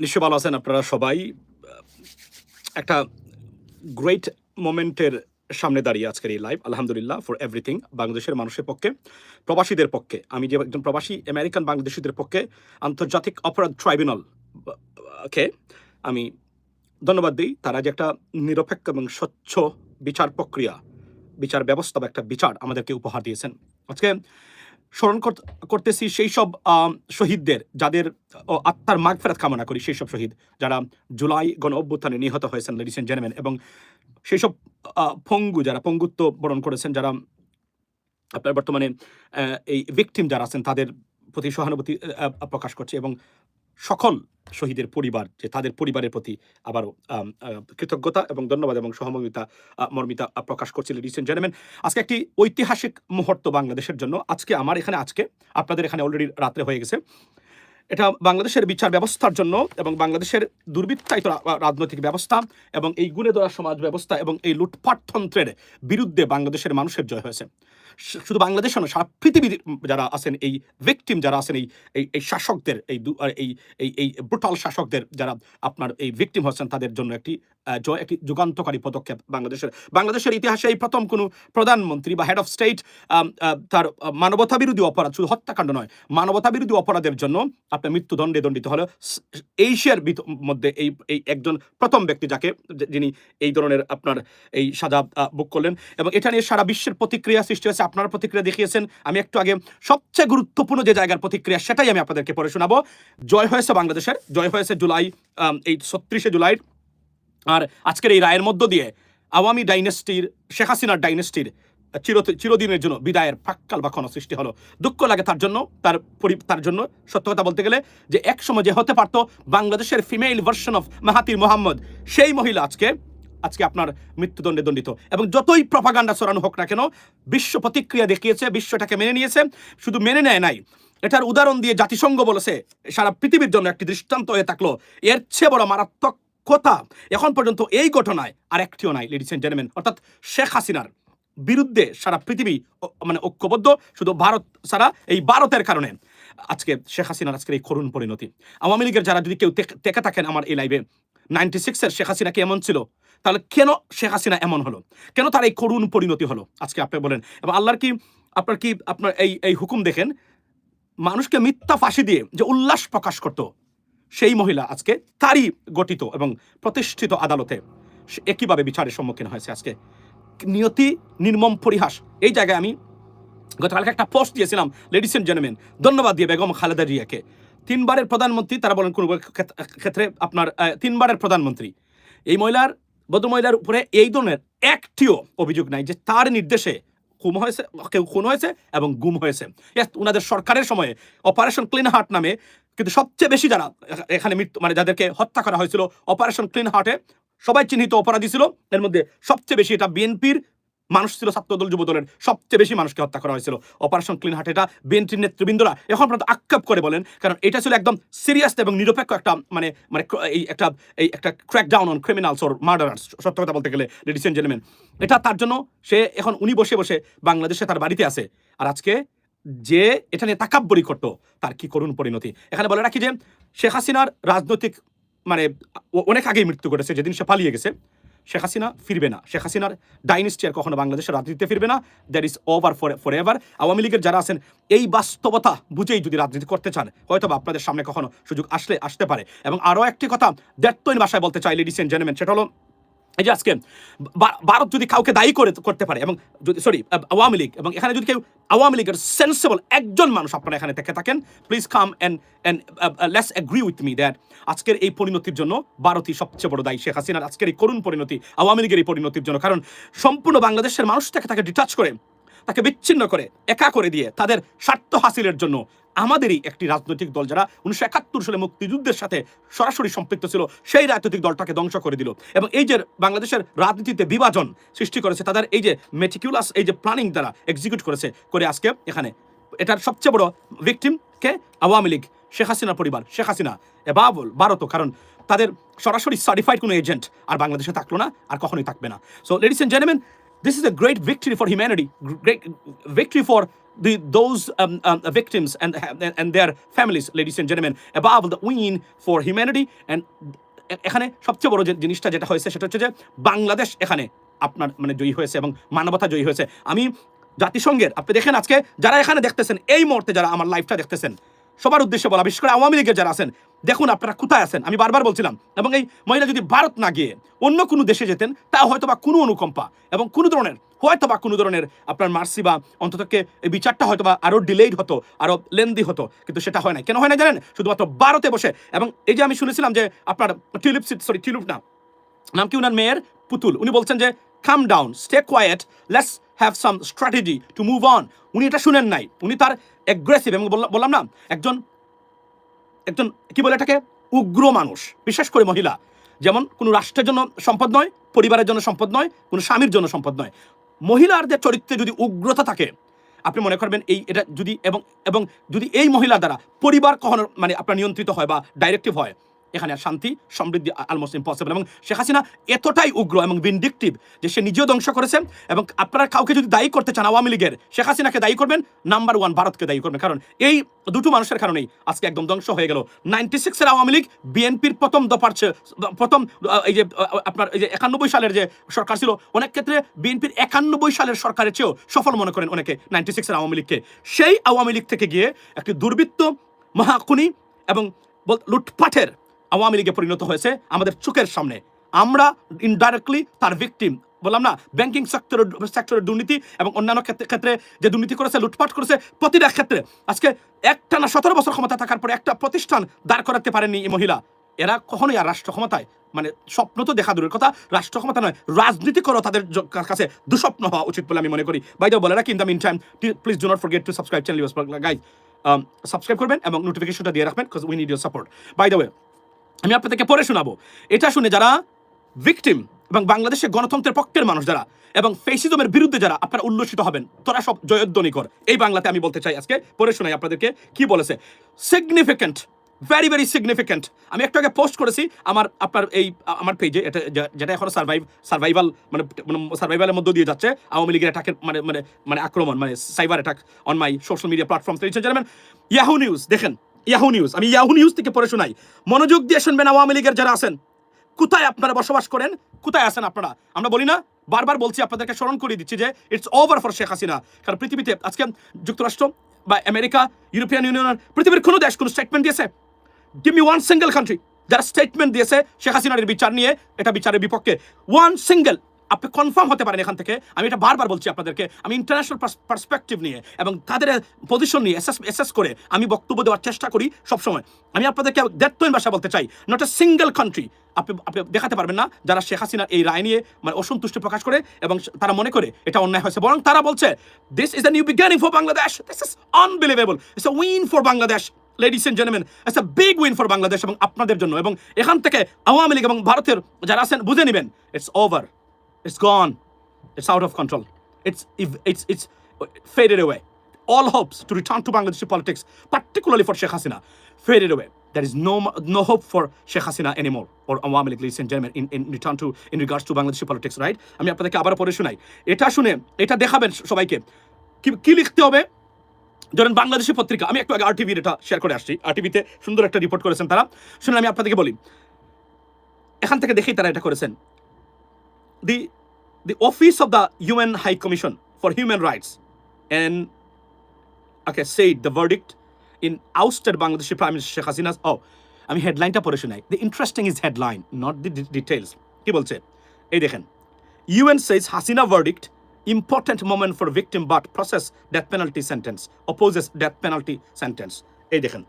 নিশ্চয় ভালো আছেন আপনারা সবাই। একটা গ্রেট মোমেন্টের সামনে দাঁড়িয়ে আজকের এই লাইভ আলহামদুলিল্লাহ ফর এভরিথিং বাংলাদেশের মানুষের পক্ষে, প্রবাসীদের পক্ষে। আমি যে একজন প্রবাসী আমেরিকান বাংলাদেশিদের পক্ষে, আন্তর্জাতিক অপরাধ ট্রাইব্যুনাল কে আমি ধন্যবাদ দিই। তারা যে একটা নিরপেক্ষ এবং স্বচ্ছ বিচার প্রক্রিয়া, বিচার ব্যবস্থা বা একটা বিচার আমাদেরকে উপহার দিয়েছেন। আজকে স্মরণ কর- করতেছি সেই সব শহীদদের, যাদের আত্মার মাগ ফেরাত কামনা করি সেই সব শহীদ যারা জুলাই গণ অভ্যুত্থানে নিহত হয়েছেন লেডিস এন্ড জেন্টলম্যান এবং সেই সব পঙ্গু যারা পঙ্গুত্ব বরণ করেছেন, যারা আপনার বর্তমানে এই ভিকটিম যারা আছেন, তাদের প্রতি সহানুভূতি প্রকাশ করছে এবং সকল শহীদের পরিবার, যে তাদের পরিবারের প্রতি আবারও কৃতজ্ঞতা এবং ধন্যবাদ এবং সহমর্মিতা মর্মিতা প্রকাশ করছে রিসেন্ট জেনেমেন আজকে একটি ঐতিহাসিক মুহূর্ত বাংলাদেশের জন্য। আজকে আমার এখানে, আজকে আপনাদের এখানে অলরেডি রাত্রে হয়ে গেছে। এটা বাংলাদেশের বিচার ব্যবস্থার জন্য এবং বাংলাদেশের দুর্বৃত্তায়িত রাজনৈতিক ব্যবস্থা এবং এই গুণে ধরা সমাজ ব্যবস্থা এবং এই লুটপাটতন্ত্রের বিরুদ্ধে বাংলাদেশের মানুষের জয় হয়েছে। শুধু বাংলাদেশ নয়, সারা পৃথিবীর যারা আছেন, এই ভিকটিম যারা আছেন, এই এই শাসকদের, এই এই এই ব্রুটাল শাসকদের যারা আপনার এই ভিকটিম হচ্ছেন, তাদের জন্য একটি জয় একটি যুগান্তকারী পদক্ষেপ বাংলাদেশের। বাংলাদেশের ইতিহাসে এই প্রথম কোনো প্রধানমন্ত্রী বা হেড অফ স্টেট তার মানবতা বিরোধী অপরাধ, শুধু হত্যাকাণ্ড নয় মানবতা বিরোধী অপরাধের জন্য আপনার মৃত্যুদণ্ডে দণ্ডিত হলো এশিয়ার মধ্যে এই এই একজন প্রথম ব্যক্তি যাকে যিনি এই ধরনের আপনার এই সাজা বুক করলেন। এবং এটা নিয়ে সারা বিশ্বের প্রতিক্রিয়া সৃষ্টি হয়েছে, আপনারা প্রতিক্রিয়া দেখিয়েছেন। আমি একটু আগে সবচেয়ে গুরুত্বপূর্ণ যে জায়গার প্রতিক্রিয়া, সেটাই আমি আপনাদেরকে পড়ে শোনাবো। জয় হয়েছে বাংলাদেশের, জয় হয়েছে জুলাই এই ছত্রিশে জুলাই। আর আজকের এই রায়ের মধ্য দিয়ে আওয়ামী ডাইনেস্টির, শেখ হাসিনার ডাইনেস্টির চির চিরদিনের জন্য বিদায়ের ফাক্কাল বা ক্ষণ সৃষ্টি হলো। দুঃখ লাগে তার জন্য, তার তার জন্য সত্য কথা বলতে গেলে যে এক সময় যে হতে পারতো বাংলাদেশের female version of Mahathir Mohamad, সেই মহিলা আজকে আজকে আপনার মৃত্যুদণ্ডে দণ্ডিত। এবং যতই প্রপাগান্ডা ছড়ানো হোক না কেন, বিশ্ব প্রতিক্রিয়া দেখিয়েছে, বিশ্বটাকে মেনে নিয়েছে, শুধু মেনে নেয় নাই। এটার উদাহরণ দিয়ে জাতিসংঘ বলেছে, সারা পৃথিবীর জন্য একটি দৃষ্টান্ত হয়ে থাকল, এর চেয়ে বড় মারাত্মক কথা। এখন পর্যন্ত এই ঘটনায় আর একটিও নাই লেডিস এন্ড জেন্টলম্যান অর্থাৎ শেখ হাসিনার বিরুদ্ধে সারা পৃথিবী মানে ঐক্যবদ্ধ, শুধু ভারত সারা এই ভারতের কারণে। আজকে শেখ হাসিনার আজকের এই করুণ পরিণতি। আওয়ামী লীগের যারা যদি কেউ টেকে থাকেন আমার এই লাইভে নাইনটি সিক্সের শেখ হাসিনা কি এমন ছিল? তাহলে কেন শেখ হাসিনা এমন হলো? কেন তার এই করুণ পরিণতি হলো? আজকে আপনি বলেন, এবং আল্লাহর কি, আপনার কি, আপনার এই এই হুকুম দেখেন? মানুষকে মিথ্যা ফাঁসি দিয়ে যে উল্লাস প্রকাশ করত সেই মহিলা আজকে তারই গঠিত এবং প্রতিষ্ঠিত আদালতে একইভাবে বিচারের সম্মুখীন হয়েছে আজকে। নিয়তি, নির্মম পরিহাস, এই জায়গায় আমি গতকালকে একটা পোস্ট দিয়েছিলাম লেডিস এন্ড জেন্টলম্যান ধন্যবাদ দিয়ে বেগম খালেদা জিয়াকে। তিনবারের প্রধানমন্ত্রী, তারা বলেন কোন ক্ষেত্রে আপনার তিনবারের প্রধানমন্ত্রী। এই মহিলার, বধূ মহিলার উপরে এই ধরনের একটিও অভিযোগ নাই যে তার নির্দেশে খুন হয়েছে, কেউ খুন হয়েছে এবং গুম হয়েছে। ওনাদের সরকারের সময়ে অপারেশন ক্লিন হার্ট নামে কিন্তু সবচেয়ে বেশি যারা এখানে মৃত্যু মানে যাদেরকে হত্যা করা হয়েছিল অপারেশন ক্লিন হার্টে সবাই চিহ্নিত অপরাধী ছিল। এর মধ্যে সবচেয়ে বেশি এটা বিএনপির মানুষ ছিল, ছাত্রদল যুব দলের সবচেয়ে বেশি মানুষকে হত্যা করা হয়েছিল। অপারেশন ক্লিন হার্ট এটা বিএনপির নেতৃবৃন্দরা এখন পর্যন্ত আক্ষেপ করে বলেন, কারণ এটা ছিল একদম সিরিয়াস এবং নিরপেক্ষ একটা মানে মানে এই একটা এই একটা crack down on criminals or murderers সত্য কথা বলতে গেলে লেডিস এন্ড জেন্টলম্যান এটা তার জন্য সে এখন উনি বসে বসে বাংলাদেশে তার বাড়িতে আছে। আর আজকে যে এটা নিয়ে তাকাব্বরি তার কি করুণ পরিণতি? এখানে বলে রাখি যে, শেখ হাসিনার রাজনৈতিক মানে অনেক আগেই মৃত্যু ঘটেছে, যেদিন সে পালিয়ে গেছে, শেখ হাসিনা ফিরবে না। শেখ হাসিনার ডাইনেস্টি আর কখনো বাংলাদেশের রাজনীতিতে ফিরবে না। That is over for for ever Awami লীগের যারা আছেন, এই বাস্তবতা বুঝেই যদি রাজনীতি করতে চান হয়তো আপনাদের সামনে কখনো সুযোগ আসলে, আসতে পারে। এবং আরও একটি কথা দ্যাটতৈন ভাষায় বলতে চাই লেডিস এন্ড জেন্টলম্যান সেটা হলো এই যে আজকে ভারত যদি কাউকে দায়ী করে করতে পারে এবং যদি সরি আওয়ামী লীগ, এবং এখানে যদি কেউ আওয়ামী লীগের সেন্সেবল একজন মানুষ আপনারা এখানে থেকে থাকেন please come and and less agree with me that আজকের এই পরিণতির জন্য ভারতই সবচেয়ে বড় দায়ী। শেখ হাসিনার আজকের এই করুণ পরিণতি আওয়ামী লীগের এই পরিণতির জন্য, কারণ সম্পূর্ণ বাংলাদেশের মানুষ থেকে তাকে ডিটাচ করে, তাকে বিচ্ছিন্ন করে, একা করে দিয়ে তাদের স্বার্থ হাসিলের জন্য আমাদেরই একটি রাজনৈতিক দল যারা উনিশশো একাত্তর সালে মুক্তিযুদ্ধের সাথে সরাসরি সম্পৃক্ত ছিল, সেই রাজনৈতিক দলটাকে ধ্বংস করে দিল। এবং এই যে বাংলাদেশের রাজনীতিতে বিভাজন সৃষ্টি করেছে, তাদের এই যে মেটিকুলাস এই যে প্ল্যানিং দ্বারা এক্সিকিউট করেছে, করে আজকে এখানে। এটার সবচেয়ে বড় ভিকটিম কে? আওয়ামী লীগ, শেখ হাসিনার পরিবার। শেখ হাসিনা এবাবল ভারতও কারণ তাদের সরাসরি সার্টিফাইড কোনো এজেন্ট আর বাংলাদেশে থাকল না, আর কখনোই থাকবে না। So ladies and gentleman this is a great victory for humanity great victory for the those um, um, victims and, and their families, ladies and gentlemen, above the win for humanity. And এখানে সবচেয়ে বড় যে জিনিসটা যেটা হয়েছে সেটা হচ্ছে যে বাংলাদেশ এখানে আপনার মানে জয়ী হয়েছে এবং মানবতা জয়ী হয়েছে। আমি জাতিসংঘের আপনি দেখেন আজকে যারা এখানে দেখতেছেন এই মুহূর্তে যারা আমার লাইফটা দেখতেছেন সবার উদ্দেশ্যে বলা, বিশেষ করে আওয়ামী লীগের যারা আছেন, দেখুন আপনারা কোথায় আছেন। আমি বারবার বলছিলাম, এবং এই মহিলা যদি ভারত না গিয়ে অন্য কোনো দেশে যেতেন, তা হয়তো বা কোনো অনুকম্পা এবং কোনো ধরনের হয়তো বা কোনো ধরনের আপনার মার্সি বা অন্ততকে এই বিচারটা হয়তো বা আরও ডিলেইড হতো আরও লেন্দি হতো, কিন্তু সেটা হয় না কেন হয় না জানেন? শুধুমাত্র ভারতে বসে। এবং এই যে আমি শুনেছিলাম যে আপনার টিউলিপ সরি টিউলিপ না, নাম কি উনার মেয়ের? পুতুল। উনি বলছেন যে calm down stay quiet let's have some strategy to move on উনি এটা শুনেন নাই। উনি তার অ্যাগ্রেসিভ এবং বললাম- না, একজন একজন কি বলে এটাকে? উগ্র মানুষ, বিশেষ করে মহিলা। যেমন কোনো রাষ্ট্রের জন্য সম্পদ নয়, পরিবারের জন্য সম্পদ নয়, কোনো স্বামীর জন্য সম্পদ নয়। মহিলার যে চরিত্রে যদি উগ্রতা থাকে, আপনি মনে করবেন এই এটা যদি এবং এবং যদি এই মহিলা দ্বারা পরিবার কখনো মানে আপনার নিয়ন্ত্রিত হয় বা ডাইরেক্টিভ হয় এখানে আর শান্তি, সমৃদ্ধি অলমোস্ট ইম্পসিবল এবং শেখ হাসিনা এতটাই উগ্র এবং ভিনডিকটিভ যে সে নিজেও ধ্বংস করেছে এবং আপনারা কাউকে যদি দায়ী করতে চান আওয়ামী লীগের, শেখ হাসিনাকে দায়ী করবেন নাম্বার ওয়ান ভারতকে দায়ী করবেন। কারণ এই দুটো মানুষের কারণেই আজকে একদম ধ্বংস হয়ে গেল। নাইনটি সিক্সের আওয়ামী লীগ বিএনপির প্রথম দফার প্রথম এই যে আপনার এই যে একানব্বই সালের যে সরকার ছিল, অনেক ক্ষেত্রে বিএনপির একানব্বই সালের সরকারের চেয়েও সফল মনে করেন অনেকে নাইনটি সিক্সের আওয়ামী লীগকে। সেই আওয়ামী লীগ থেকে গিয়ে একটি দুর্বৃত্ত মহাকুনি এবং লুটপাটের আওয়ামী লীগে পরিণত হয়েছে আমাদের চোখের সামনে। আমরা ইনডাইরেক্টলি তার ভিকটিম বললাম না ব্যাংকিং সেক্টরের সেক্টরের দুর্নীতি এবং অন্যান্য ক্ষেত্রে যে দুর্নীতি করেছে, লুটপাট করেছে, প্রতিটা ক্ষেত্রে। আজকে একটা না সতেরো বছর ক্ষমতা থাকার পরে একটা প্রতিষ্ঠান দাঁড় করাতে পারেনি এই মহিলা। এরা কখনোই আর রাষ্ট্র ক্ষমতায় মানে স্বপ্ন তো দেখা দূরের কথা, রাষ্ট্র ক্ষমতা নয়, রাজনীতি করো তাদের কাছে। দুঃস্বপ্ন হওয়া উচিত বলে আমি মনে করি। বাই বলে রাখি in the meantime please do not forget to subscribe channel guys subscribe করবেন এবং নোটিফিকেশনটা দিয়ে রাখবেন because we need your support by the way আমি আপনাদেরকে পরে শোনাবো। এটা শুনে যারা ভিকটিম এবং বাংলাদেশের গণতন্ত্রের পক্ষের মানুষ যারা এবং ফেসিজমের বিরুদ্ধে যারা আপনারা উল্লসিত হবেন, তোরা সব জয়ধ্বনি কর এই বাংলাতে আমি বলতে চাই আজকে পরে শোনাই আপনাদেরকে কি বলেছে। সিগনিফিক্যান্ট ভেরি ভেরি সিগনিফিক্যান্ট আমি একটু আগে পোস্ট করেছি, আমার, আপনার এই, আমার পেজে এটা যেটা এখনও সার্ভাইভ সার্ভাইভাল মানে সার্ভাইভালের মধ্য দিয়ে যাচ্ছে। আওয়ামী লীগের অ্যাটাকের মানে মানে মানে আক্রমণ মানে cyber attack on my social media platform Yahoo news দেখেন ইয়াহু নিউজ আমি ইয়াহু নিউজ থেকে পড়ে শোনাই। মনোযোগ দিয়ে শুনবেন আওয়ামী লীগের যারা আছেন। কোথায় আপনারা বসবাস করেন? কোথায় আছেন আপনারা? আমরা বলি না, বারবার বলছি, আপনাদেরকে স্মরণ করে দিচ্ছি যে it's over for Sheikh Hasina কারণ পৃথিবীতে আজকে যুক্তরাষ্ট্র বা আমেরিকা ইউরোপিয়ান ইউনিয়ন পৃথিবীর কোনো দেশ কোনো স্টেটমেন্ট দিয়েছে। Give me one single country যারা স্টেটমেন্ট দিয়েছে শেখ হাসিনার বিচার নিয়ে, এটা বিচারের বিপক্ষে। ওয়ান সিঙ্গেল আপনি কনফার্ম হতে পারেন এখান থেকে। আমি এটা বারবার বলছি আপনাদেরকে। আমি ইন্টারন্যাশনাল পার্সপেক্টিভ নিয়ে এবং তাদের পজিশন নিয়ে এসেস এসেস করে আমি বক্তব্য দেওয়ার চেষ্টা করি সবসময়। আমি আপনাদেরকে দেড়তইন ভাষা বলতে চাই। নট এ সিঙ্গেল কান্ট্রি আপনি আপনি দেখাতে পারবেন না যারা শেখ হাসিনার এই রায় নিয়ে মানে অসন্তুষ্টি প্রকাশ করে এবং তারা মনে করে এটা অন্যায় হয়েছে। বরং তারা বলছে this is the new beginning for Bangladesh this is unbelievable it's a win for Bangladesh ladies and gentleman it's a big win for Bangladesh এবং আপনাদের জন্য এবং এখান থেকে আওয়ামী লীগ এবং ভারতের যারা আছেন, বুঝে নেবেন it's over it's gone It's out of control. It's it's it's faded away. All hopes to return to Bangladeshi politics, particularly for Sheikh Hasina, faded away. There is no no hope for Sheikh Hasina anymore, or Awami League, ladies and gentlemen, in, in return to in regards to Bangladeshi politics, right? আমি আপনাদেরকে আবার পড়ে শোনাই এটা শুনে এটা দেখাবেন সবাইকে কি লিখতে হবে ধরেন বাংলাদেশি পত্রিকা আমি একটু আগে আরটিভির এটা শেয়ার করে আসছি আরটিভিতে সুন্দর একটা রিপোর্ট করেছেন তারা শুনে আমি আপনাদেরকে বলি এখান থেকে দেখেই তারা এটা করেছেন the the office of the UN High Commission for Human Rights. And, okay said the verdict in ousted Bangladeshi Prime Minister Sheikh Hasina's. Oh আমি হেডলাইনটা পড়ে শোনাই। The interesting is headline not the details কি বলছে? এই দেখেন। UN says Hasina verdict important moment for victim but process death penalty sentence opposes death penalty sentence এই দেখেন।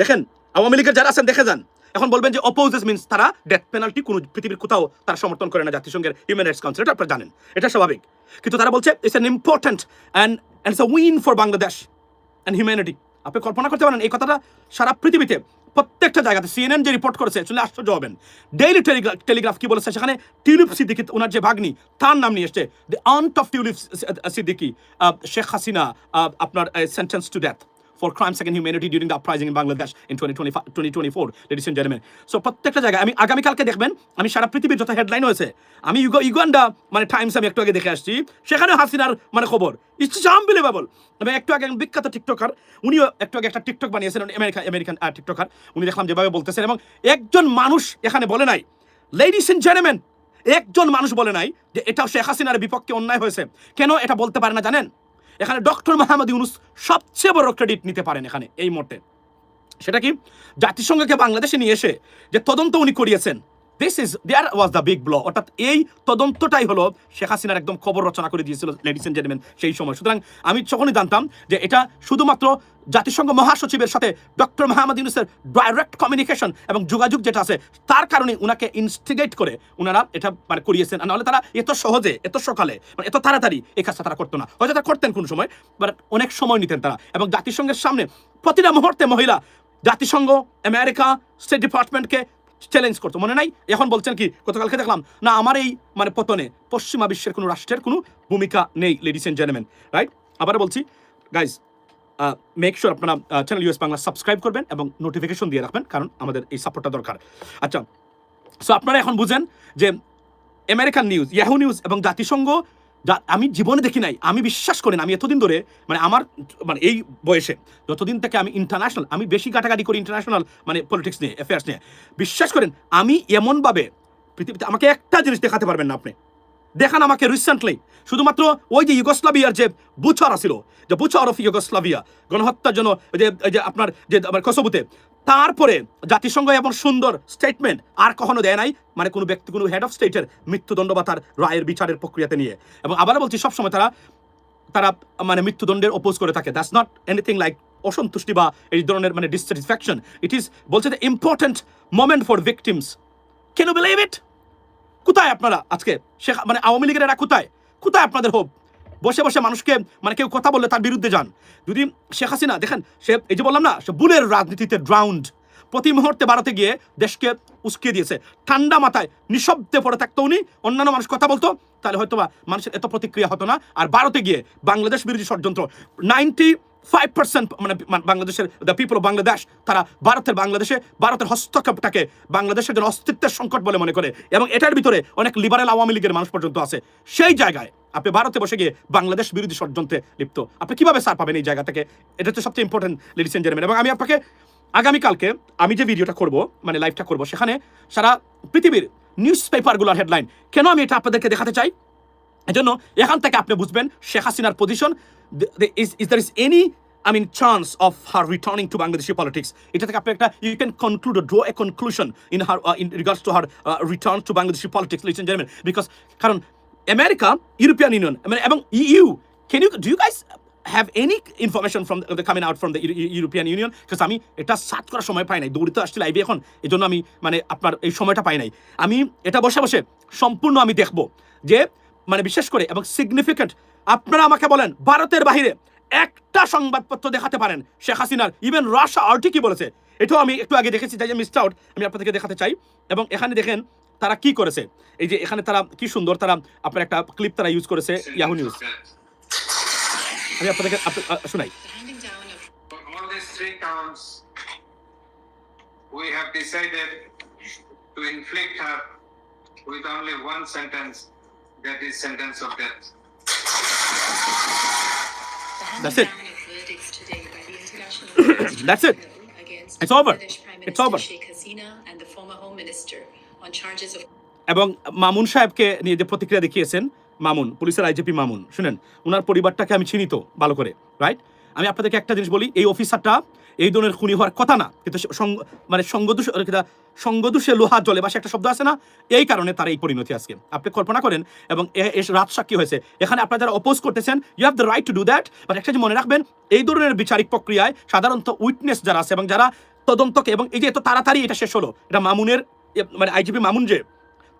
দেখেন আওয়ামী লীগের যারা আছেন, দেখে যান। এখন বলবেন যে অপোজেস মিনস তারা ডেথ পেনাল্টি কোনো পৃথিবীর কোথাও তারা সমর্থন করে না, জাতিসংঘের হিউম্যান রাইটস কাউন্সিল এটা আপনারা জানেন। এটা স্বাভাবিক। কিন্তু তারা বলছে it's an important and and it's a win for Bangladesh and humanity আপনি কল্পনা করতে পারেন, এই কথাটা সারা পৃথিবীতে, প্রত্যেকটা জায়গাতে সিএনএন যে রিপোর্ট করেছে, শুনলে আশ্চর্য হবেন। ডেইলি টেলিগ্রাফ কি বলেছে, সেখানে টিউলিপ সিদ্দিকি ওনার যে ভাগ্নি, তার নাম নিয়ে এসছে the aunt of Tulip Siddiq Sheikh Hasina আপনার sentence to death against humanity during the uprising in Bangladesh in 2025 2024 ladies and gentlemen. So, প্রত্যেকটা জায়গায়, আমি আগামীকালকে দেখবেন, আমি সারা পৃথিবীর যত হেডলাইন হয়েছে আমি ইউগো, ইউগান্ডা মানে টাইমস আমি একটু আগে দেখে আসছি সেখানে হাসিনার মানে খবর ইটস আনবিলিভেবল আমি একটু আগে বিখ্যাত টিকটকার উনিও একটু আগে একটা টিকটক বানিয়েছেন আমেরিকা আমেরিকান টিকটকার উনি দেখলাম যেভাবে বলতেছেন এবং একজন মানুষ এখানে বলে নাই। লেডিস এন্ড জেন্টলম্যান একজন মানুষ বলে নাই যে এটা শেখ হাসিনার বিপক্ষে অন্যায় হয়েছে। কেন এটা বলতে পারে না জানেন? এখানে ডক্টর মাহমুদ ইউনুস সবচেয়ে বড় ক্রেডিট নিতে পারেন এখানে, এই মুহূর্তে। সেটা কি? জাতিসংঘকে বাংলাদেশে নিয়ে এসে যে তদন্ত উনি করিয়েছেন this is there was the big ব্ল অর্থাৎ এই তদন্তটাই হলো শেখ হাসিনার একদম খবর রচনা করে দিয়েছিল লেডিস এন্ড জেন্টলম্যান সেই সময়। সুতরাং আমি যখনই জানতাম যে এটা শুধুমাত্র জাতিসংঘ মহাসচিবের সাথে ডক্টর মাহমুদ ইউনুসের ডাইরেক্ট কমিউনিকেশন এবং যোগাযোগ যেটা আছে, তার কারণে উনাকে ইনস্টিগেট করে উনারা এটা মানে করিয়েছেন। আর নাহলে তারা এত সহজে, এত সকালে মানে এত তাড়াতাড়ি এই কাজটা তারা করতো না। হয়তো তারা করতেন কোন সময় বাট অনেক সময় নিতেন তারা। এবং জাতিসংঘের সামনে প্রতিটা মুহূর্তে মহিলা জাতিসংঘ, আমেরিকা স্টেট ডিপার্টমেন্টকে চ্যালেঞ্জ করতো। মনে নাই? এখন বলছেন কি, গতকালকে দেখলাম, না, আমার এই মানে পতনে পশ্চিমা বিশ্বের কোনো রাষ্ট্রের কোনো ভূমিকা নেই লেডিস এন্ড জেন্টলম্যান রাইট আবার বলছি গাইজ মেক শিওর আপনারা চ্যানেল ইউএস বাংলা সাবস্ক্রাইব করবেন এবং নোটিফিকেশন দিয়ে রাখবেন, কারণ আমাদের এই সাপোর্টটা দরকার। আচ্ছা সো আপনারা এখন বুঝেন যে আমেরিকান নিউজ ইয়াহু নিউজ এবং জাতিসংঘ যা আমি জীবনে দেখি নাই, আমি বিশ্বাস করি না, আমি এতদিন ধরে মানে আমার মানে এই বয়সে, যতদিন থেকে আমি ইন্টারন্যাশনাল আমি বেশি ঘাটাঘাটি করি ইন্টারন্যাশনাল মানে পলিটিক্স নিয়ে অ্যাফেয়ার্স নিয়ে, বিশ্বাস করেন, আমি এমনভাবে পৃথিবীতে, আমাকে একটা জিনিস দেখাতে পারবেন না আপনি। দেখান আমাকে রিসেন্টলি শুধুমাত্র ওই যে ইউগোস্লাভিয়ার যে বুচার আছিল, যে বুচার অফ ইউগোস্লাভিয়া, গণহত্যার জন্য যে যে আপনার যে আমার কসবুতে তারপরে জাতিসংঘ এমন সুন্দর স্টেটমেন্ট আর কখনো দেয় নাই মানে কোনো ব্যক্তি, কোনো হেড অফ স্টেটের মৃত্যুদণ্ড বা তার রায়ের বিচারের প্রক্রিয়াতে নিয়ে। এবং আবারও বলছি, সবসময় তারা তারা মানে মৃত্যুদণ্ডের অপোজ করে থাকে। দ্যাটস নট এনিথিং লাইক অসন্তুষ্টি বা এই ধরনের মানে ডিসস্যাটিসফ্যাকশন ইট ইজ বলছে the important moment for victims can believe it কোথায় আপনারা আজকে? শেখ মানে আওয়ামী লীগের এরা কোথায়? কোথায় আপনাদের হোপ বসে বসে মানুষকে মানে কেউ কথা বললে তার বিরুদ্ধে যান। যদি শেখ হাসিনা, দেখেন, সে এই যে বললাম না, সে বুলের রাজনীতিতে ড্রাউন্ড প্রতি মুহূর্তে ভারতে গিয়ে দেশকে উস্কিয়ে দিয়েছে। ঠান্ডা মাথায় নিঃশব্দে পড়ে থাকতো উনি, অন্যান্য মানুষ কথা বলতো, তাহলে হয়তো বা মানুষের এত প্রতিক্রিয়া হতো না। আর ভারতে গিয়ে বাংলাদেশ বিরোধী ষড়যন্ত্র নাইনটি ফাইভ পার্সেন্ট মানে বাংলাদেশের দ্য পিপল অফ বাংলাদেশ তারা ভারতের বাংলাদেশে, ভারতের হস্তক্ষেপটাকে বাংলাদেশের জন্য অস্তিত্বের সংকট বলে মনে করে। এবং এটার ভিতরে অনেক লিবারেল আওয়ামী লীগের মানুষ পর্যন্ত আছে। সেই জায়গায় আপনি ভারতে বসে গিয়ে বাংলাদেশ বিরোধী ষড়যন্ত্রে লিপ্ত। আপনি কীভাবে সার পাবেন এই জায়গা থেকে? এটা হচ্ছে সবচেয়ে ইম্পর্টেন্ট লেডিস এন্ড জেন্টলম্যান এবং আমি আপনাকে আগামীকালকে আমি যে ভিডিওটা করব মানে লাইভটা করব, সেখানে সারা পৃথিবীর নিউজ পেপারগুলোর হেডলাইন কেন আমি এটা আপনাদেরকে দেখাতে চাই? এজন্য এখান থেকে আপনি বুঝবেন শেখ হাসিনার position is there is any I mean chance of her returning to Bangladeshi politics এটা থেকে আপনি একটা you can conclude draw a conclusion in her in regards to her return to Bangladeshi politics listen gentleman because কারণ America European Union এবং you can you do you guys have any information from the coming out from the European Union because আমি এটা search করার সময় পাই নাই, দৌড়িতে আসছি লাইভে এখন এই জন্য আমি মানে আপনার এই সময়টা পাই নাই। আমি এটা বসে বসে সম্পূর্ণ আমি দেখব যে মানে বিশেষ করে এবং সিগনিফিক্যান্ট আপনারা আমাকে বলেন ভারতের বাহিরে একটা সংবাদপত্র দেখাতে পারেন। শেখ হাসিনার ইভেন রাশা আর্টি কি বলেছে। এটাও আমি একটু আগে দেখেছি তাই যে আউট আমি আপনাদেরকে দেখাতে চাই। এবং এখানে দেখেন তারা কি করেছে। এই যে এখানে তারা কি সুন্দর তারা আপনার একটা ক্লিপ তারা ইউজ করেছে ইয়াহু নিউজ আমি আপনাদেরকে আপ- শোনাই। We have decided to inflict her with only one sentence, that is sentence of death. That's it. That's it. It's over. It's over. এবং মামুন সাহেবকে নিয়ে যে প্রতিক্রিয়া দেখিয়েছেন, মামুন, পুলিশের আইজিপি মামুন, শুনেন ওনার পরিবারটাকে আমি চিনিত ভালো করে রাইট আমি আপনাদেরকে একটা জিনিস বলি, এই অফিসারটা এই ধরনের খুনি হওয়ার কথা না। কিন্তু মানে সঙ্গদোষ সঙ্গদোষে লোহা জলে বাসে একটা শব্দ আছে না, এই কারণে তার এই পরিণতি আজকে। আপনি কল্পনা করেন, এবং রাত সাক্ষী হয়েছে। এখানে আপনারা যারা অপোজ করতেছেন you have the right to do that but একটা মনে রাখবেন, এই ধরনের বিচারিক প্রক্রিয়ায় সাধারণত উইটনেস যারা আছে এবং যারা তদন্তকে এবং এই যে এত তাড়াতাড়ি এটা শেষ হলো, এটা মামুনের মানে আইজিপি মামুন যে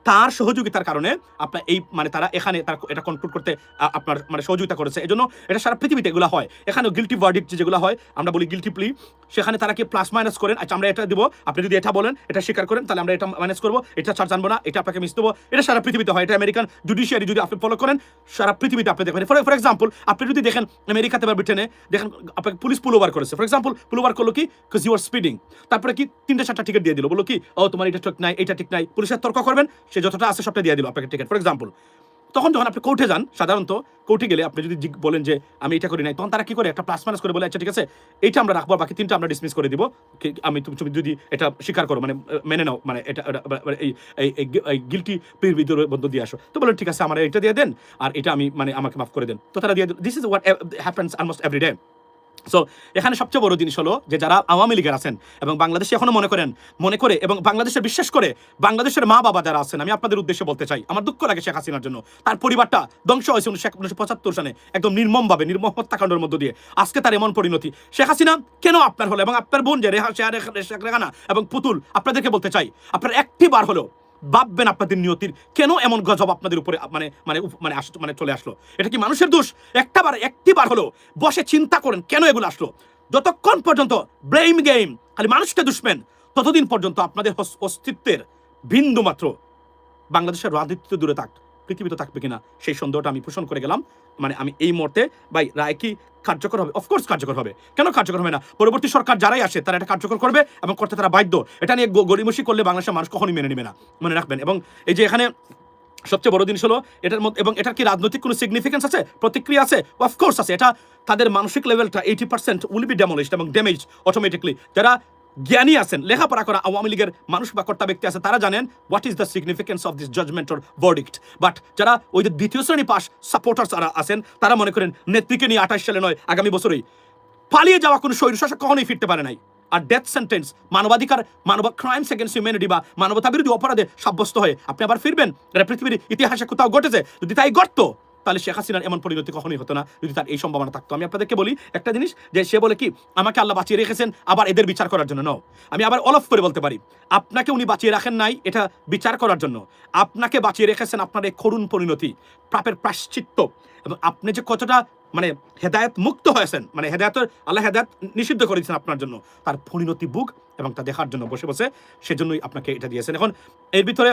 তার সহযোগিতার কারণে আপনার এই মানে তারা এখানে তার এটা কন্ট্রোল করতে আপনার মানে সহযোগিতা করেছে। এই জন্য এটা সারা পৃথিবীতে এগুলো হয়। এখানে গিলটি ভার্ডিক্ট যেগুলো হয়, আমরা বলি গিলটি প্লি সেখানে তারা কি প্লাস মাইনাস করেন? আচ্ছা আমরা এটা দিব। আপনি যদি এটা বলেন, এটা স্বীকার করেন, তাহলে আমরা এটা মাইনাস করব। এটা ছাড় জানব না, এটা আপনাকে মিস দেবো। এটা সারা পৃথিবীতে হয়। এটা আমেরিকান জুডিশিয়ারি যদি আপনি ফলো করেন, সারা পৃথিবীতে আপনি দেখবেন। ফর ফর এক্সাম্পল আপনি যদি দেখেন আমেরিকাতে বা ব্রিটেনে, দেখেন আপনাকে পুলিশ পুল ওভার করেছে। ফর এক্সাম্পল পুল ওভার করল কি? ইউ আর স্পিডিং তারপরে কি তিনটে, চারটা টিকিট দিয়ে দিল। বলো কি, ও, তোমার এটা ঠিক নাই, এটা ঠিক নাই। পুলিশের তর্ক করবেন সে যতটা আছে সবটা দিয়ে দিল আপনাকে টিকিট ফর এক্সাম্পল তখন যখন আপনি কোর্টে যান, সাধারণত কোর্টে গেলে আপনি যদি বলেন যে আমি এটা করি নাই, তখন তারা কি করে? একটা প্লাস মাইনাস করে বলে আচ্ছা ঠিক আছে, এইটা আমরা রাখব বাকি তিনটা আমরা ডিসমিস করে দিব। আমি তুমি যদি এটা স্বীকার করো মানে মেনে নাও মানে এটা, এটা- এই গিলটি প্লির ভিতরে বন্ধ দিয়ে আসো। তো বলেন ঠিক আছে, আমার এটা দিয়ে দেন, আর এটা আমি মানে আমাকে মাফ করে দেন। তো তারা দিয়ে this is what happens almost every day so এখানে সবচেয়ে বড় জিনিস হলো যে যারা আওয়ামী লীগের আছেন এবং বাংলাদেশে এখনও মনে করেন, মনে করে এবং বাংলাদেশের বিশ্বাস করে বাংলাদেশের মা বাবা যারা আছেন, আমি আপনাদের উদ্দেশ্যে বলতে চাই, আমার দুঃখ লাগে শেখ হাসিনার জন্য। তার পরিবারটা ধ্বংস হয়েছে উনিশশো পঁচাত্তর সালে, একদম নির্মমভাবে, নির্মম হত্যাকাণ্ডের মধ্য দিয়ে। আজকে তার এমন পরিণতি। শেখ হাসিনা কেন আপনার হলো এবং আপনার বোন যে রেহা শেখ রেখানা এবং পুতুল, আপনাদেরকে বলতে চাই, আপনার একটি বার হলো ভাববেন আপনাদের নিয়তির। কেন এমন গজব আপনাদের উপরে মানে মানে মানে মানে চলে আসলো? এটা কি মানুষের দোষ? একটা বার একটি বার হলো, বসে চিন্তা করেন কেন এগুলো আসলো? যতক্ষণ পর্যন্ত ব্লেম গেম, খালি মানুষকে দুষবেন ততদিন পর্যন্ত আপনাদের অস্তিত্বের বিন্দু মাত্র বাংলাদেশের রাজনীতিতে দূরে থাক পৃথিবীতে থাকবে কিনা, সেই সন্দেহটা আমি পোষণ করে গেলাম। মানে আমি এই মুহূর্তে, ভাই, রায় কি কার্যকর হবে? অফকোর্স কার্যকর হবে। কেন কার্যকর হবে না? পরবর্তী সরকার যারাই আসে, তারা এটা কার্যকর করবে এবং করতে তারা বাধ্য। এটা নিয়ে গ- গড়িমসি করলে বাংলাদেশের মানুষ কখনই মেনে নেবে না। মনে রাখবেন। এবং এই যে এখানে সবচেয়ে বড় জিনিস হলো, এটার মধ্যে এবং এটার কি রাজনৈতিক কোনো সিগনিফিকেন্স আছে? প্রতিক্রিয়া আছে? অফকোর্স আছে। এটা তাদের মানসিক লেভেলটা eighty percent will be demolished এবং ড্যামেজ অটোমেটিকলি যারা জ্ঞানী আছেন, লেখাপড়া করা আওয়ামী লীগের মানুষ বা কর্তা ব্যক্তি আছে, তারা জানেন what is the significance of this judgement or verdict but যারা ওই যে দ্বিতীয় শ্রেণি পাস সাপোর্টার্স যারা আছেন, তারা মনে করেন নেত্রীকে নিয়ে আঠাশ সালে নয়, আগামী বছরই। পালিয়ে যাওয়া কোনো স্বৈরশাসক কখনোই ফিরতে পারে নাই। আর ডেথ সেন্টেন্স মানবাধিকার, মানব ক্রাইমস এগেন্স্ট হিউম্যানিটি বা মানবতা বিরোধী অপরাধে সাব্যস্ত হয়ে, আপনি আবার ফিরবেন? পৃথিবীর ইতিহাসে কোথাও ঘটেছে? যদি তাই ঘটতো তাহলে শেখ হাসিনার এমন পরিণতি কখনোই হতো না যদি তার এই সম্ভাবনা থাকতো। আমি আপনাদেরকে বলি একটা জিনিস যে সে বলে কি, আমাকে আল্লাহ বাঁচিয়ে রেখেছেন, আবার এদের বিচার করার জন্য। নাও আমি আবার অলফ করে বলতে পারি, আপনাকে উনি বাঁচিয়ে রাখেন নাই, এটা বিচার করার জন্য। আপনাকে বাঁচিয়ে রেখেছেন আপনার এই করুণ পরিণতি, পাপের প্রাশ্চিত্য এবং আপনি যে কতটা মানে হেদায়ত মুক্ত হয়েছেন মানে হেদায়তের, আল্লাহ হেদায়ত নিষিদ্ধ করে দিয়েছেন আপনার জন্য, তার পরিণতি বুক এবং তা দেখার জন্য বসে বসে সেজন্যই আপনাকে এটা দিয়েছেন। এখন এর ভিতরে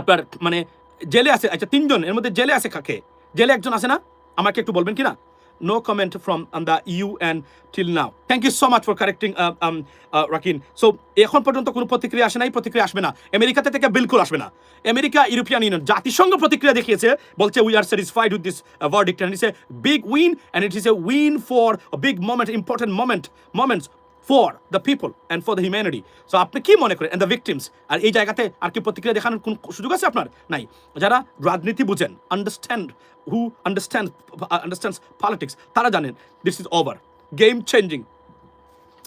আপনার মানে জেলে আছে আচ্ছা তিনজন, এর মধ্যে জেলে আছে কাকে? জেলে একজন আছে না? আমাকে একটু বলবেন কি না comment from the EU and till now thank you so much for correcting Rakin so এখন পর্যন্ত কোনো প্রতিক্রিয়া আসে নাই, প্রতিক্রিয়া আসবে না। আমেরিকাতে থেকে বিলকুল আসবে না। আমেরিকা ইউরোপিয়ান ইউনিয়ন, জাতিসংঘ প্রতিক্রিয়া দেখিয়েছে, বলছে we are satisfied with this verdict and it's a big win and it is a win for big moment important moment moments for the people and for the humanity so আপনি কি মনে করেন? And the victims আর এই জায়গাতে আর কি প্রতিক্রিয়া দেখানোর কোন সুযোগ আছে আপনার? নাই। যারা রাজনীতি বুঝেন understand who understand understands politics তারা জানেন this is over game changing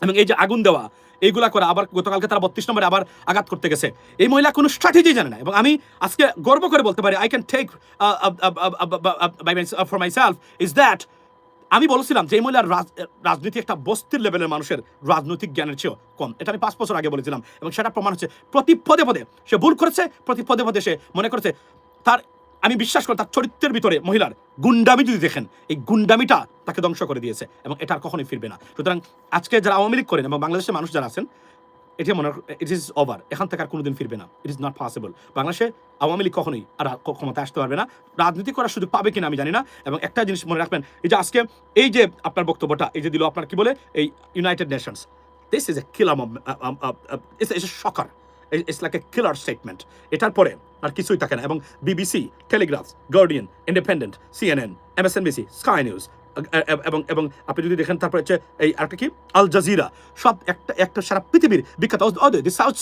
এবং এই যে আগুন দেওয়া, এইগুলা করে আবার গতকালকে তারা বত্রিশ নম্বরে আবার আঘাত করতে গেছে। এই মহিলা কোনো স্ট্র্যাটেজি জানে না। এবং আমি আজকে গর্ব করে বলতে পারি I can take for myself is that আমি বলেছিলাম যে মহিলার রাজনীতি একটা বস্তির লেভেলের মানুষের রাজনৈতিক জ্ঞানের চেয়েও কম। এটা আমি পাঁচ বছর আগে বলেছিলাম এবং সেটা প্রমাণ হচ্ছে প্রতি পদে পদে সে ভুল করেছে প্রতি পদে পদে সে মনে করেছে তার আমি বিশ্বাস করি তার চরিত্রের ভিতরে মহিলার গুন্ডামি যদি দেখেন, এই গুন্ডামিটা তাকে ধ্বংস করে দিয়েছে এবং এটা আর কখনোই ফিরবে না। সুতরাং আজকে যারা আওয়ামী লীগ করেন এবং বাংলাদেশের মানুষ যারা আছেন এটি মনে ইট ইজ ওভার এখান থেকে আর কোনোদিন ফিরবে না ইট ইজ নট পসিবল বাংলাদেশে আওয়ামী লীগ কখনোই আর ক- ক্ষমতায় আসতে পারবে না, রাজনীতি করার সুযোগ পাবে কিনা আমি জানি না, এবং একটা জিনিস মনে রাখবেন, এই যে আজকে এই যে আপনার বক্তব্যটা, এই যে দিল আপনার কি বলে, এই United Nations this is a killer it's a shocker it's like a killer statement এটার পরে আর কিছুই থাকে না, এবং BBC Telegraph Guardian Independent CNN MSNBC Sky News এবং এবং আপনি যদি দেখেন তারপরে হচ্ছে এই আরেকটা কি? Al Jazeera. সব একটা একটা সারা পৃথিবীর বিখ্যাত the South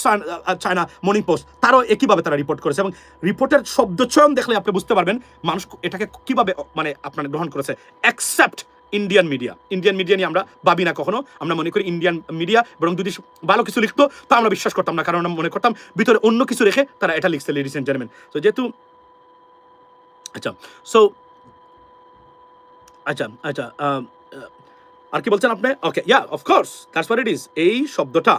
China Morning Post, তারও একইভাবে তারা রিপোর্ট করেছে এবং রিপোর্টের শব্দ চয়ন দেখলে আপনি বুঝতে পারবেন মানুষ এটাকে কীভাবে মানে আপনার গ্রহণ করেছে। Accept Indian media Indian media নিয়ে আমরা ভাবি না কখনো। আমরা মনে করি ইন্ডিয়ান মিডিয়া বরং যদি ভালো কিছু লিখতো, তা আমরা বিশ্বাস করতাম না। কারণ আমরা মনে করতাম ভিতরে অন্য কিছু রেখে তারা এটা লিখছে লেডিস এন্ড জেন্টলম্যান তো যেহেতু আচ্ছা সো আচ্ছা আচ্ছা আর কি বলছেন আপনি? Okay yeah of course that's what it is এই শব্দটা,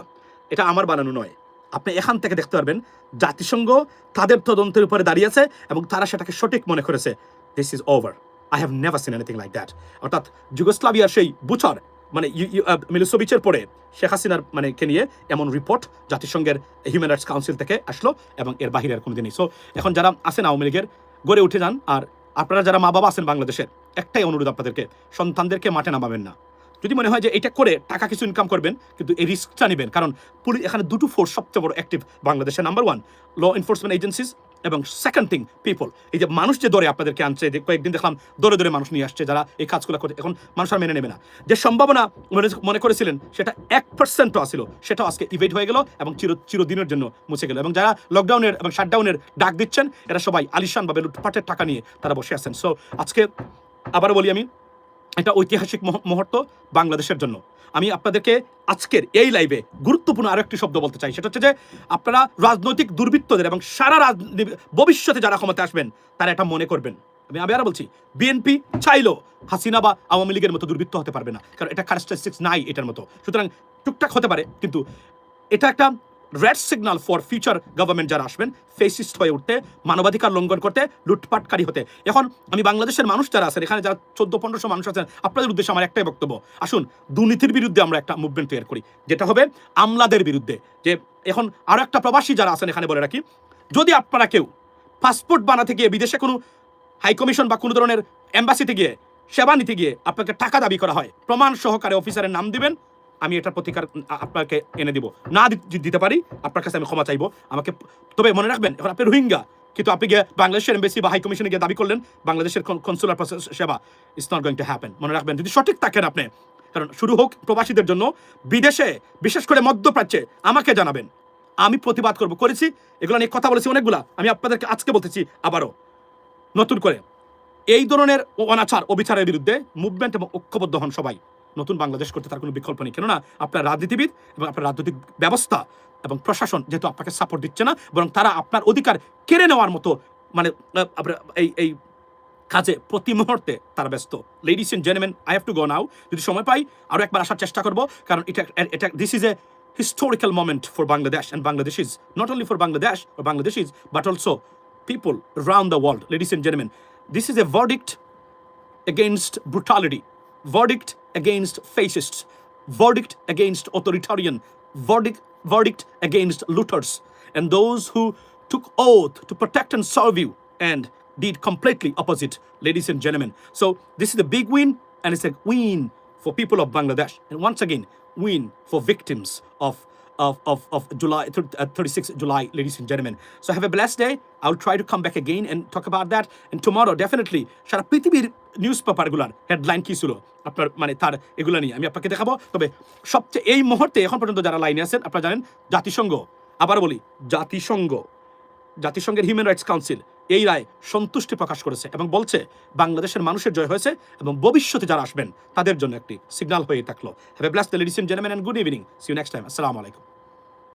এটা আমার বানানো নয়। আপনি এখান থেকে দেখতে পারবেন, জাতিসংঘ তাদের তদন্তের উপরে দাঁড়িয়েছে এবং তারা সেটাকে সঠিক মনে করেছে। This is over I have never seen anything like that অর্থাৎ যুগোস্লাভিয়ার সেই বুচার মানে মিলোসোভিচের পরে শেখ হাসিনার মানে কে নিয়ে এমন রিপোর্ট জাতিসংঘের হিউম্যান রাইটস কাউন্সিল থেকে আসলো এবং এর বাহিরে আর কোনোদিনই সো এখন যারা আছেন আওয়ামী লীগের, গড়ে উঠে যান আর আপনারা যারা মা বাবা আছেন বাংলাদেশের একটাই অনুরোধ আপনাদেরকে, সন্তানদেরকে মাঠে নামাবেন না। যদি মনে হয় যে এটা করে টাকা কিছু ইনকাম করবেন, কিন্তু এই রিস্কটা নেবেন, কারণ পুলিশ এখানে দুটো ফোর্স সবচেয়ে বড় অ্যাক্টিভ বাংলাদেশের number one law enforcement agencies এবং সেকেন্ড থিং পিপল এই যে মানুষ যে দরে আপনাদেরকে আনছে, যে কয়েকদিন দেখলাম দরে দরে মানুষ নিয়ে আসছে, যারা এই কাজগুলো করে এখন মানুষ আর মেনে নেবে না। যে সম্ভাবনা মনে করেছিলেন, সেটা এক পার্সেন্টও আসছিল সেটাও আজকে ইভেট হয়ে গেল এবং চির চিরদিনের জন্য মুছে গেল। এবং যারা লকডাউনের এবং শাটডাউনের ডাক দিচ্ছেন, এরা সবাই আলিশানভাবে লুটপাটের টাকা নিয়ে তারা বসে আছেন। সো আজকে আবার বলি আমি এটা ঐতিহাসিক মহ- মুহূর্ত বাংলাদেশের জন্য। আমি আপনাদেরকে আজকের এই লাইভে গুরুত্বপূর্ণ আরও একটি শব্দ বলতে চাই। সেটা হচ্ছে যে, আপনারা রাজনৈতিক দুর্বৃত্তদের এবং সারা ভবিষ্যতে যারা ক্ষমতা আসবেন, তারা এটা মনে করবেন। আমি আমি আরও বলছি, বিএনপি চাইলো হাসিনা বা আওয়ামী লীগের মতো দুর্বৃত্ত হতে পারবে না। কারণ এটা ক্যারেক্টারিস্টিক্স নাই এটার মতো। সুতরাং টুকটাক হতে পারে, কিন্তু এটা একটা red signal for future government যারা আসবেন ফেসিস্ট হয়ে উঠতে, মানবাধিকার লঙ্ঘন করতে, লুটপাটকারী হতে। এখন আমি বাংলাদেশের মানুষ যারা আছেন, এখানে যারা চোদ্দ পনেরোশো মানুষ আছেন, আপনাদের উদ্দেশ্যে আমার একটাই বক্তব্য। আসুন, দুর্নীতির বিরুদ্ধে আমরা একটা মুভমেন্ট তৈরি করি, যেটা হবে আমলাদের বিরুদ্ধে। যে এখন আরও একটা প্রবাসী যারা আছেন, এখানে বলে রাখি, যদি আপনারা কেউ পাসপোর্ট বানাতে গিয়ে বিদেশে কোনো হাই কমিশন বা কোনো ধরনের এম্বাসিতে গিয়ে, সেবা নিতে গিয়ে আপনাকে টাকা দাবি করা হয়, প্রমাণ সহকারে অফিসারের নাম দিবেন আমি এটার প্রতিকার আপনাকে এনে দিব। না দিতে পারি, আপনার কাছে আমি ক্ষমা চাইব। আমাকে, তবে মনে রাখবেন, এখন আপনি রোহিঙ্গা। কিন্তু আপনি গিয়ে বাংলাদেশের এম্বাসি বা হাই কমিশনে গিয়ে দাবি করলেন, বাংলাদেশের কনসুলার সেবা is not going to happen মনে রাখবেন, যদি সঠিক থাকেন আপনি। কারণ শুরু হোক প্রবাসীদের জন্য, বিদেশে, বিশেষ করে মধ্যপ্রাচ্যে, আমাকে জানাবেন। আমি প্রতিবাদ করব, করেছি, এগুলো নিয়ে কথা বলেছি অনেকগুলা। আমি আপনাদেরকে আজকে বলতেছি আবারও। নতুন করে, এই ধরনের অনাচার, অবিচারের বিরুদ্ধে মুভমেন্ট এবং ঐক্যবদ্ধ হন সবাই। নতুন বাংলাদেশ করতে তার কোনো বিকল্প নেই। কেননা আপনার রাজনীতিবিদ এবং আপনার রাজনৈতিক ব্যবস্থা এবং প্রশাসন যেহেতু আপনাকে সাপোর্ট দিচ্ছে না বরং তারা আপনার অধিকার কেড়ে নেওয়ার মতো মানে এই এই কাজে প্রতি মুহূর্তে তারা ব্যস্ত। Ladies and gentleman I have to go now যদি সময় পাই আরও একবার আসার চেষ্টা করব কারণ এটা এটা this is a historical historical moment for Bangladesh and Bangladeshis, not only for Bangladesh or Bangladeshis, but also people around the world. Ladies and gentlemen, this is a verdict against brutality, verdict against fascists, verdict against authoritarian, verdict, verdict against looters, and those who took oath to protect and serve you and did completely opposite, ladies and gentlemen. So this is a big win, and it's a win for people of Bangladesh, and once again, win for victims of of, of, of July, thir- uh, 36 July, ladies and gentlemen. So have a blessed day. I'll try to come back again and talk about that. And tomorrow, definitely, সারা পৃথিবীর news পেপারগুলোর headline কি ছিল? আপনার মানে তার এগুলো নিয়ে। আমি আপনাকে দেখাবো, তবে সবচেয়ে এই মুহূর্তে, এখন পর্যন্ত যারা লাইনে আছেন, আপনারা জানেন, জাতিসংঘ, আবার বলি, জাতিসংঘ, জাতিসংঘের হিউম্যান রাইটস কাউন্সিল এই রায় সন্তুষ্টি প্রকাশ করেছে এবং বলছে, বাংলাদেশের মানুষের জয় হয়েছে এবং ভবিষ্যতে যারা আসবেন, তাদের জন্য একটি সিগন্যাল হয়ে থাকল। Have a blast the ladies and gentleman good evening see you next time আসসালামু আলাইকুম।